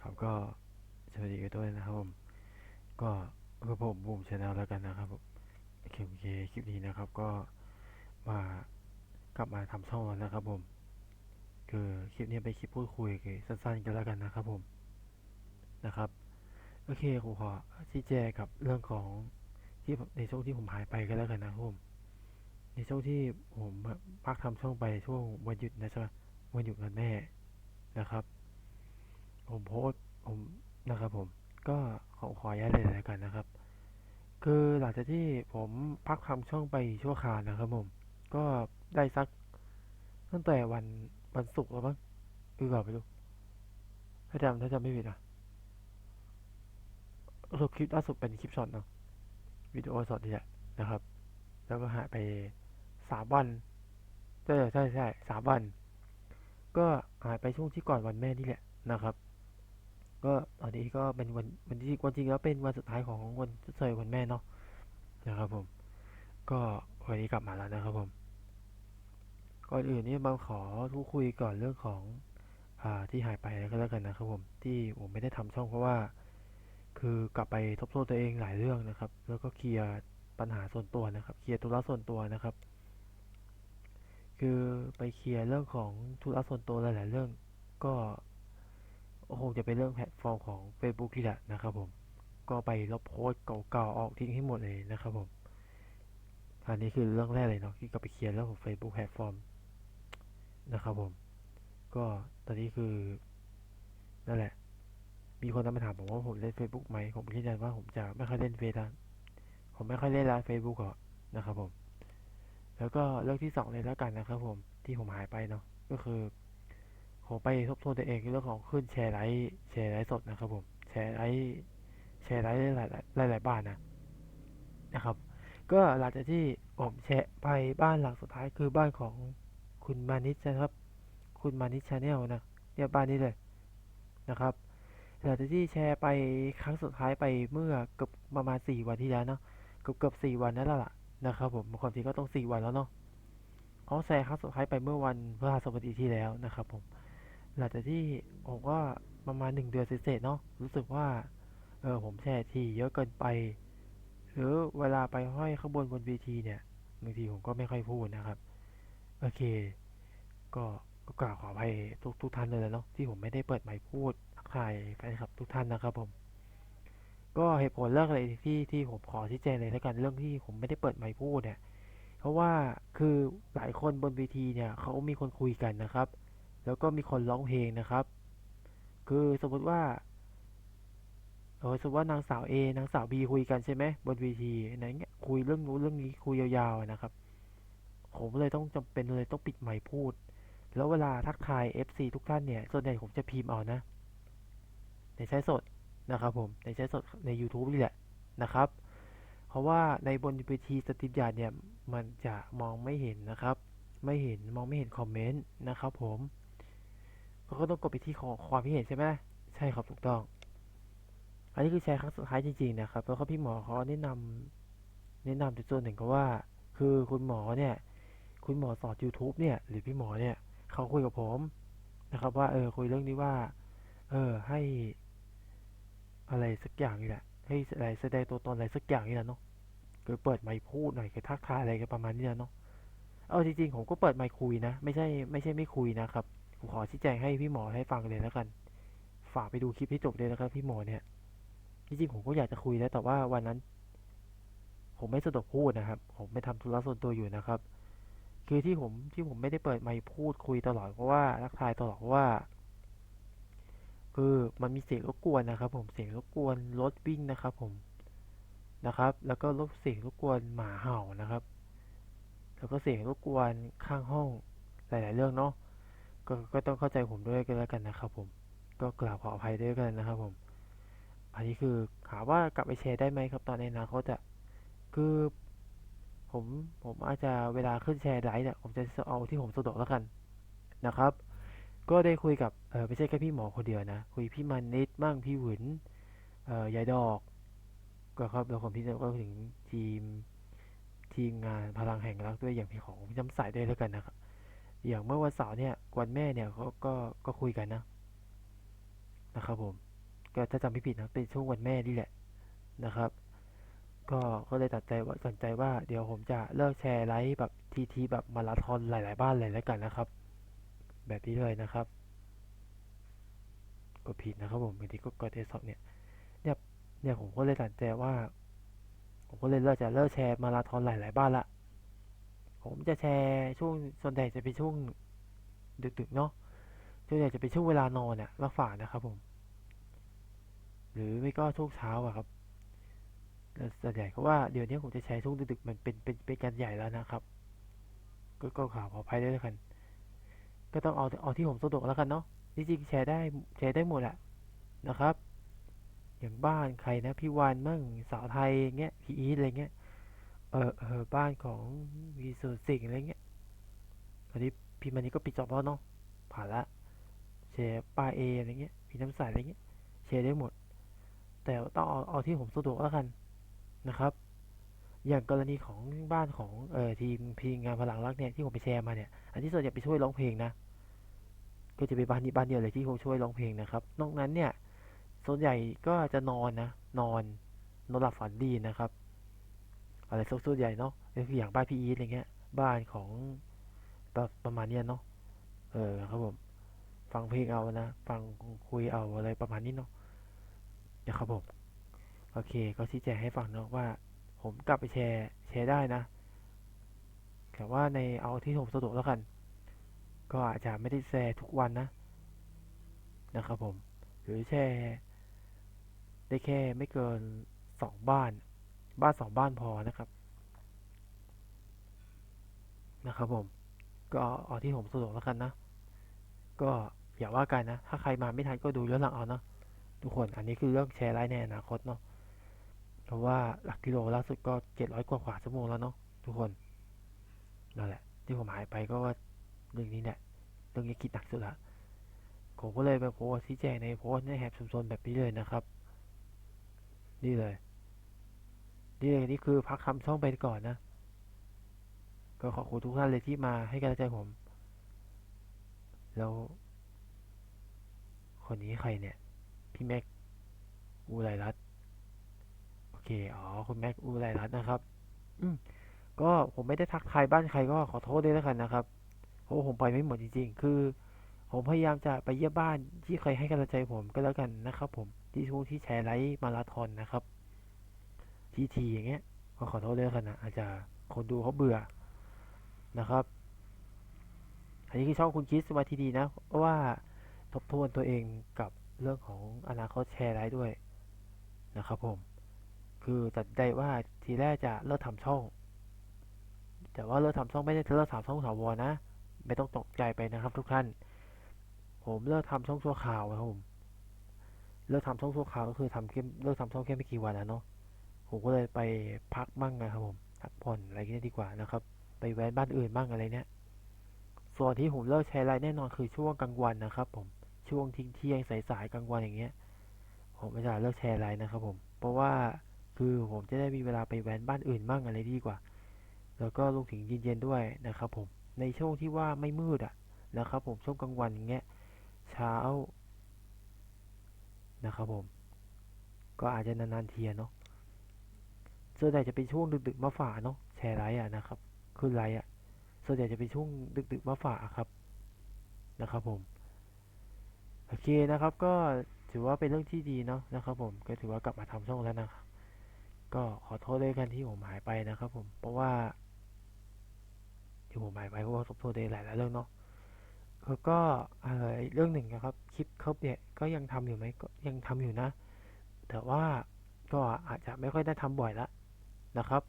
ครับก็สวัสดีกันด้วยนะครับผม ก็ก็ผมบูมชาแนลแล้วกันนะครับผมโอเคโอเคคลิปนี้นะครับ ก็มากลับมาทำช่องแล้วนะครับผม คือคลิปนี้เป็นคลิปพูดคุยกันสั้นๆกันแล้วกันนะครับผมนะครับโอเคผมขอชี้แจงกับเรื่องของที่ในช่วงที่ผมหายไปกันแล้วกันนะครับผมในช่วงที่ผมพักทำช่องไปช่วงวันหยุดนะใช่ไหมวันหยุดวันแม่นะครับ ผมโพสผมนะครับผมก็ขอขออนุญาตเลยแล้วกันนะครับ คือหลังจากที่ผมพักทำช่องไปชั่วคราวนะครับผมก็ได้สัก ตั้งแต่วันวันศุกร์แล้วมั้งคือก่อนไปดูถ้าจำถ้าจำไม่ผิดนะสรุปคลิปล่าสุดเป็นคลิปช็อตเนาะวิดีโอสดนี่แหละนะครับ แล้วก็หายไปสามวันใช่ใช่ใช่สามวัน ก็หายไปช่วงที่ก่อนวันแม่นี่แหละนะครับ ก็ตอนนี้ก็เป็นวันวันที่วันจริงแล้วเป็นวันสุดท้ายของวันเชยวันแม่เนาะนะครับผม ก็วันนี้กลับมาแล้วนะครับผมก่อนอื่นนี่มาขอทุกคุยก่อนเรื่องของอ่าที่หายไปก็แล้วกันนะครับผมที่ผมไม่ได้ทำช่องเพราะว่า คือกลับไปทบทวนตัวเองหลายเรื่องนะครับ แล้วก็เคลียร์ปัญหาส่วนตัวนะครับ เคลียร์ธุระส่วนตัวนะครับ คือไปเคลียร์เรื่องของธุระส่วนตัวหลาย ๆ เรื่อง ก็ ก็คงจะเป็นเรื่องแพลตฟอร์มของ Facebook ที่แหละนะครับผม ก็ไปลบโพสต์เก่าๆออกทิ้งให้หมดเลยนะครับผม อันนี้คือเรื่องแรกเลยเนาะที่ก็ไปเคลียร์เรื่องของ Facebook แพลตฟอร์มนะครับผม ก็ตอนนี้คือนั่นแหละ มีคนมาถามผมว่าผมเล่น Facebook ไหม ผมยืนยันว่าผมจะไม่ค่อยเล่นเฟซแล้วผมไม่ค่อยเล่นไลน์เฟซบุ๊กหรอกนะครับผม แล้วก็เรื่องที่สองเลยแล้วกันนะครับผมที่ผมหายไปเนาะก็คือ ผมไปทบทวนตัวเองเรื่องของขึ้นแชร์ไลท์แชร์ไลท์สดนะครับ ผม แชร์ไลท์แชร์ไลท์หลายหลายหลายบ้านนะนะครับ ก็หลังจากที่ผมแชร์ไปบ้านหลังสุดท้ายคือบ้านของคุณมานิชนะครับ คุณมานิชชาแนลนะเนี่ยบ้านนี้เลยนะครับหลังจากที่แชร์ไปครั้งสุดท้ายไปเมื่อเกือบประมาณสี่วันที่แล้วเนาะเกือบเกือบสี่วันนั่นแหละนะครับผมความจริงก็ต้องสี่วันแล้วเนาะเขาแชร์ครั้งสุดท้ายไปเมื่อวันพฤหัสบดีที่แล้วนะครับผม หลังจากที่ผมก็ประมาณหนึ่งเดือนเศษๆเนาะรู้สึกว่าเออผมแชร์ทีเยอะเกินไป หรือเวลาไปห้อยข้างบนบนเวทีเนี่ยบางทีผมก็ไม่ค่อยพูดนะครับ โอเค ก็ก็กราบขออภัยทุกทุกท่านเลยนะเนาะที่ผมไม่ได้เปิดไมค์พูดทักทายแฟนคลับทุกท่านนะครับผม ก็เหตุผลเรื่องอะไรที่ที่ผมขอชี้แจงเลยแล้วกันเรื่องที่ผมไม่ได้เปิดไมค์พูดเนี่ย เพราะว่าคือหลายคนบนเวทีเนี่ยเขามีคนคุยกันนะครับ แล้วก็มีคนร้องเพลงนะครับ คือสมมติว่าเออสมมติว่านางสาว A นางสาว B คุยกันใช่ไหมบนเวทีไหนเงี้ยคุยเรื่องนู้นเรื่องนี้คุยยาวๆนะครับ ผมเลยต้องจำเป็นเลยต้องปิดไมค์พูด แล้วเวลาทักทาย FC ทุกท่านเนี่ย ส่วนใหญ่ผมจะพิมพ์เอานะ ในใช้สดนะครับผม ในใช้สดใน YouTube นี่แหละนะครับ เพราะว่าในบนเวทีสตรีมยาร์ดเนี่ย มันจะมองไม่เห็นนะครับ ไม่เห็นมองไม่เห็นคอมเมนต์นะครับผม เขาก็ต้องกดไปที่ขอความคิดเห็นใช่ไหมใช่ครับถูกต้อง อันนี้คือแชร์ครั้งสุดท้ายจริงๆนะครับ แล้วก็พี่หมอเขาแนะนำแนะนำจุดส่วนหนึ่งก็ว่า คือคุณหมอเนี่ย คุณหมอสอน YouTube เนี่ย หรือพี่หมอเนี่ยเขาคุยกับผมนะครับ ว่าเออคุยเรื่องนี้ว่า เออให้ อะไรสักอย่างนี่แหละให้อะไรแสดงตัวตนอะไรสักอย่างนี่แหละเนาะคือเปิดไมค์พูดหน่อยคือทักทายอะไรกันประมาณนี้แหละเนาะเอาจริงๆผมก็เปิดไมค์คุยนะ ไม่ใช่ไม่ใช่ไม่คุยนะครับ ผมขอชี้แจงให้พี่หมอให้ฟังเลยแล้วกัน ฝากไปดูคลิปให้จบเลยนะครับ พี่หมอเนี่ยจริงๆผมก็อยากจะคุยแล้วแต่ว่าวันนั้น ผมไม่สะดวกพูดนะครับ ผมไปทำธุระส่วนตัวอยู่นะครับ คือที่ผมที่ผมไม่ได้เปิดไมค์พูดคุยตลอดเพราะว่าทักทายตลอดเพราะว่า คือมันมีเสียงรบกวนนะครับ ผมเสียงรบกวนรถวิ่งนะครับ ผมนะครับ แล้วก็รบเสียงรบกวนหมาเห่านะครับ แล้วก็เสียงรบกวนข้างห้องหลาย ๆ เรื่องเนาะ ก็ก็ต้องเข้าใจผมด้วยกันแล้วกันนะครับผม ก็กราบขออภัยด้วยกันนะครับผม อันนี้คือถามว่ากลับไปแชร์ได้ไหมครับ ตอนในอนาคตอะคือผมผมอาจจะเวลาขึ้นแชร์ไลฟ์เนี่ยผมจะเอาที่ผมสะดวกแล้วกันนะครับ ก็ได้คุยกับเออไม่ใช่แค่พี่หมอคนเดียวนะ คุยพี่มันนิดมั่งพี่หวินเอ่อยายดอก ก็ครับแล้วของพี่ก็ถึงทีมทีมงานพลังแห่งรักด้วยอย่างพี่ของพี่น้ำใสด้วยแล้วกันนะครับ อย่างเมื่อวันเสาร์เนี่ยวันแม่เนี่ยเขาก็ก็คุยกันนะนะครับผมก็ถ้าจำไม่ผิดนะเป็นช่วงวันแม่นี่แหละนะครับ ก็ก็เลยตัดใจว่าสนใจว่าเดี๋ยวผมจะเลิกแชร์ไลฟ์แบบทีทีแบบมาราธอนหลาย ๆ บ้านเลยแล้วกันนะครับ แบบนี้เลยนะครับกดผิดนะครับผมบางทีก็กดเทสอบเนี่ยเนี่ยเนี่ยผมก็เลยตัดใจว่า ผมก็เลยเลิกจะเลิกแชร์มาราธอนหลาย ๆ บ้านละ ผมจะแชร์ช่วงส่วนใหญ่จะเป็นช่วงดึกๆเนาะส่วนใหญ่จะเป็นช่วงเวลานอนเนี่ยมากฝ่านะครับผม หรือไม่ก็ช่วงเช้าอะครับส่วนใหญ่ก็ว่าเดี๋ยวนี้ผมจะแชร์ช่วงดึกๆมันเป็นเป็นเป็นการใหญ่แล้วนะครับ ก็ก็ข่าวขออภัยด้วยแล้วกัน ก็ต้องเอาเอาที่ผมสะดวกแล้วกันเนาะจริงๆแชร์ได้แชร์ได้หมดแหละนะครับ อย่างบ้านใครนะพี่วานมั่งสาวไทยเงี้ยพี่อีทอะไรเงี้ย เออเออบ้านของวีสุสิงอะไรเงี้ยตอนนี้พี่มันนี้ก็ปิดจอบแล้วเนาะผ่านละแชร์ป้าเออะไรเงี้ยพี่น้ำใสอะไรเงี้ยแชร์ได้หมด แต่ต้องเอาเอาที่ผมสะดวกแล้วกันนะครับ อย่างกรณีของบ้านของเออทีมพีงานพลังรักเนี่ยที่ผมไปแชร์มาเนี่ยอันที่ส่วนใหญ่ไปช่วยร้องเพลงนะก็จะเป็นบ้านนี้บ้านเดียวเลยที่ผมช่วยร้องเพลงนะครับ นอกนั้นเนี่ยส่วนใหญ่ก็จะนอนนะนอนนอนหลับฝันดีนะครับ อะไรส่วนใหญ่เนาะคืออย่างบ้านพี่อีทอะไรเงี้ย บ้านของประประมาณเนี้ยเนาะเออครับผมฟังเพลงเอานะ ฟังคุยเอาอะไรประมาณนี้เนาะนะครับผมโอเค ก็ชี้แจงให้ฟังเนาะว่า ผมกลับไปแชร์แชร์ได้นะ แต่ว่าในเอาที่ผมสะดวกแล้วกัน ก็อาจจะไม่ได้แชร์ทุกวันนะ นะครับผม หรือแชร์ได้แค่ไม่เกินสองบ้าน บ้านสองบ้านพอนะครับนะครับผมก็เอาที่ผมสะดวกแล้วกันนะ ก็อย่าว่ากันนะ ถ้าใครมาไม่ทันก็ดูย้อนหลังเอาเนาะทุกคนอันนี้คือเรื่องแชร์ไลฟ์ในอนาคตเนาะเพราะว่าหลักกิโลล่าสุดก็เจ็ดร้อยกว่ากว่าชั่วโมงแล้วเนาะทุกคนนั่นแหละ ที่ผมหายไปก็ว่าเรื่องนี้เนี่ยเรื่องนี้คิดหนักสุดละผมก็เลยไปโพสต์ชี้แจงในโพสในแฮปชุมชนแบบนี้เลยนะครับ นี่เลย นี่เลยนี่คือพักคำช่องไปก่อนนะ ก็ขอบคุณทุกท่านเลยที่มาให้กำลังใจผม แล้ว คนนี้ใครเนี่ย พี่แม็กอูไรรัตโอเค อ๋อ คุณแม็กอูไรรัตนะครับ อืมก็ผมไม่ได้ทักทายบ้านใครก็ขอโทษด้วยแล้วกันนะครับเพราะผมไปไม่หมดจริงๆ คือ ผมพยายามจะไปเยี่ยมบ้านที่เคยให้กำลังใจผมก็แล้วกันนะครับ ผมที่ช่วงที่แชร์ไลฟ์มาราธอนนะครับ ทีทีอย่างเงี้ยก็ขอโทษด้วยกันนะอาจจะคนดูเขาเบื่อนะครับ อันนี้คือช่องคุณคิดสมาธิดีนะเพราะว่าทบทวนตัวเองกับเรื่องของอนาคตแชร์ไลฟ์ด้วยนะครับผม คือตัดใจว่าทีแรกจะเลิกทำช่อง แต่ว่าเลิกทำช่องไม่ได้เลิกทำช่องถาวนะ ไม่ต้องตกใจไปนะครับ ทุกท่าน ผมเลิกทำช่องชั่วคราวครับผม เลิกทำช่องชั่วคราวก็คือทำแค่เลิกทำช่องแค่ไม่กี่วันนะเนาะ ผมก็เลยไปพักมั่งนะครับผมพักผ่อนอะไรเงี้ยดีกว่านะครับ ไปแวะบ้านอื่นบ้างอะไรเนี้ยส่วนที่ผมเลิกแชร์ไลน์แน่นอนคือช่วงกลางวันนะครับ ผมช่วงทิ้งเที่ยงสายๆกลางวันอย่างเงี้ย ผมจะเลิกแชร์ไลน์นะครับผม เพราะว่าคือผมจะได้มีเวลาไปแว้นบ้านอื่นบ้างอะไรดีกว่า แล้วก็รวมถึงเย็นๆด้วยนะครับผม ในช่วงที่ว่าไม่มืดอะนะครับ ผมช่วงกลางวันอย่างเงี้ย เช้านะครับผม ก็อาจจะนานๆทีอะเนาะ ส่วนใหญ่จะเป็นช่วงดึกๆมาฝ่าเนาะแชร์ไลฟ์อะนะครับขึ้นไลฟ์อะส่วนใหญ่จะเป็นช่วงดึกๆมาฝ่าครับนะครับผมโอเคนะครับ ก็ถือว่าเป็นเรื่องที่ดีเนาะนะครับ ผมก็ถือว่ากลับมาทำช่องแล้วนะครับก็ขอโทษด้วยกันที่ผมหายไปนะครับ ผมเพราะว่าที่ผมหายไปเพราะว่าทบทวนในหลายๆเรื่องเนาะแล้วก็เอ่อเรื่องหนึ่งนะครับคลิปเขาเนี่ยก็ยังทำอยู่ไหมก็ยังทำอยู่นะ แต่ว่าก็อาจจะไม่ค่อยได้ทำบ่อยละ นะครับ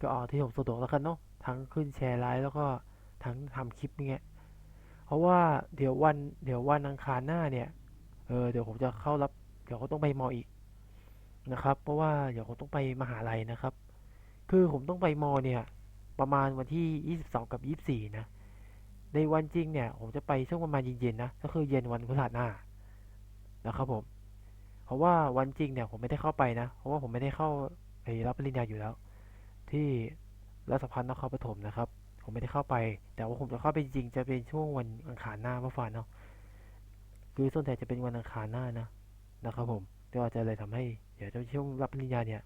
ก็เอาที่ผมสะดวกแล้วกันเนาะทั้งขึ้นแชร์ไลฟ์แล้วก็ทั้งทำคลิปเงี้ยเพราะว่าเดี๋ยววันเดี๋ยววันอังคารหน้าเนี่ยเออเดี๋ยวผมจะเข้ารับ เดี๋ยวก็ต้องไปมออีกนะครับ เพราะว่าเดี๋ยวผมต้องไปมหาลัยนะครับ คือผมต้องไปมอเนี่ย ประมาณวันที่ 22 กับ 24 นะ ในวันจริงเนี่ย ผมจะไปช่วงประมาณเย็นๆนะ ก็คือเย็นวันพฤหัสหน้านะครับผม เพราะว่าวันจริงเนี่ยผมไม่ได้เข้าไปนะ เพราะว่าผมไม่ได้เข้า ไปรับปริญญาอยู่แล้ว ที่รัฐพัฒน์นครปฐมนะครับ ผมไม่ได้เข้าไป แต่ว่าผมจะเข้าไปจริงจะเป็นช่วงวันอังคารหน้าเมื่อวานเนาะคือส่วนใหญ่จะเป็นวันอังคารหน้านะนะครับผมก็จะเลยทำให้ เดี๋ยวช่วงรับปริญญาเนี่ย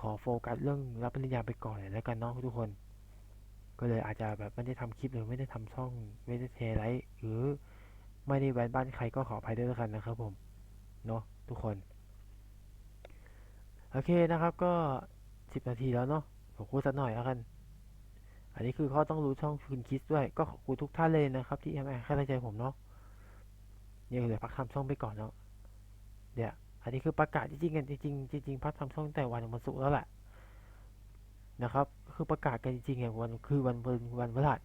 ขอโฟกัสเรื่องรับปริญญาไปก่อนเลยแล้วกันเนาะทุกคน ก็เลยอาจจะแบบไม่ได้ทำคลิปหรือไม่ได้ทำช่องไม่ได้เทไลท์หรือไม่ได้แวนบ้านใครก็ขออภัยด้วยแล้วกันนะครับผมเนาะทุกคน โอเคนะครับก็สิบนาทีแล้วเนาะผมพูดสักหน่อยแล้วกัน อันนี้คือเขาต้องรู้ช่องคุณคิดด้วย ก็ขอบคุณทุกท่านเลยนะครับที่ให้กำลังใจผมเนาะเนี่ยเหลือพักทำช่องไปก่อนเนาะเดี๋ยวอันนี้คือประกาศจริงๆกันจริงๆจริงๆพักทำช่องแต่วันวันศุกร์แล้วแหละนะครับ คือประกาศกันจริงๆอะวันคือวันวันวันพฤหัส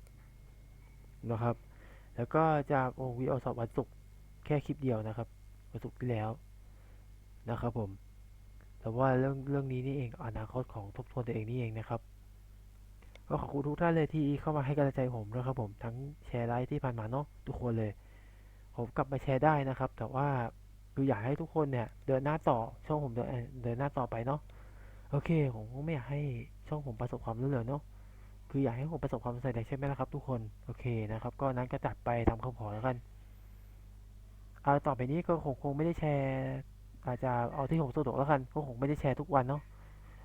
นะครับ แล้วก็จากโอวีโอสอบวันศุกร์แค่คลิปเดียวนะครับวันศุกร์ที่แล้วนะครับผม แต่ว่าเรื่องเรื่องนี้นี่เองอนาคตของทบทวนตัวเองนี่เองนะครับ ก็ขอบคุณทุกท่านเลยที่เข้ามาให้กำลังใจผมนะครับผมทั้งแชร์ไลฟ์ที่ผ่านมาเนาะทุกคนเลย ผมกลับมาแชร์ได้นะครับ แต่ว่าคืออยากให้ทุกคนเนี่ย เดินหน้าต่อช่องผมเดินเดินหน้าต่อไปเนาะโอเค ผมก็ไม่อยากให้ช่องผมประสบความสำเร็จเนาะคืออยากให้ผมประสบความสำเร็จใช่ไหมล่ะครับ ทุกคนโอเคนะครับ ก็นั้นก็จัดไปตามคำขอแล้วกันเอาต่อไปนี้ก็คงคงไม่ได้แชร์ อาจจะเอาที่ผมสะดวกแล้วกันก็คงไม่ได้แชร์ทุกวันเนาะ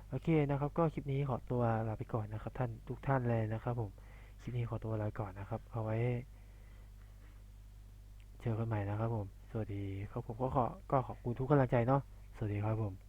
โอเคนะครับ ก็คลิปนี้ขอตัวลาไปก่อนนะครับ ท่านทุกท่านเลยนะครับ ผมคลิปนี้ขอตัวลาก่อนนะครับ เอาไว้ เจอกันใหม่นะครับ ผม สวัสดีครับผมก็ขอก็ขอบคุณทุกกำลังใจเนาะสวัสดีครับผม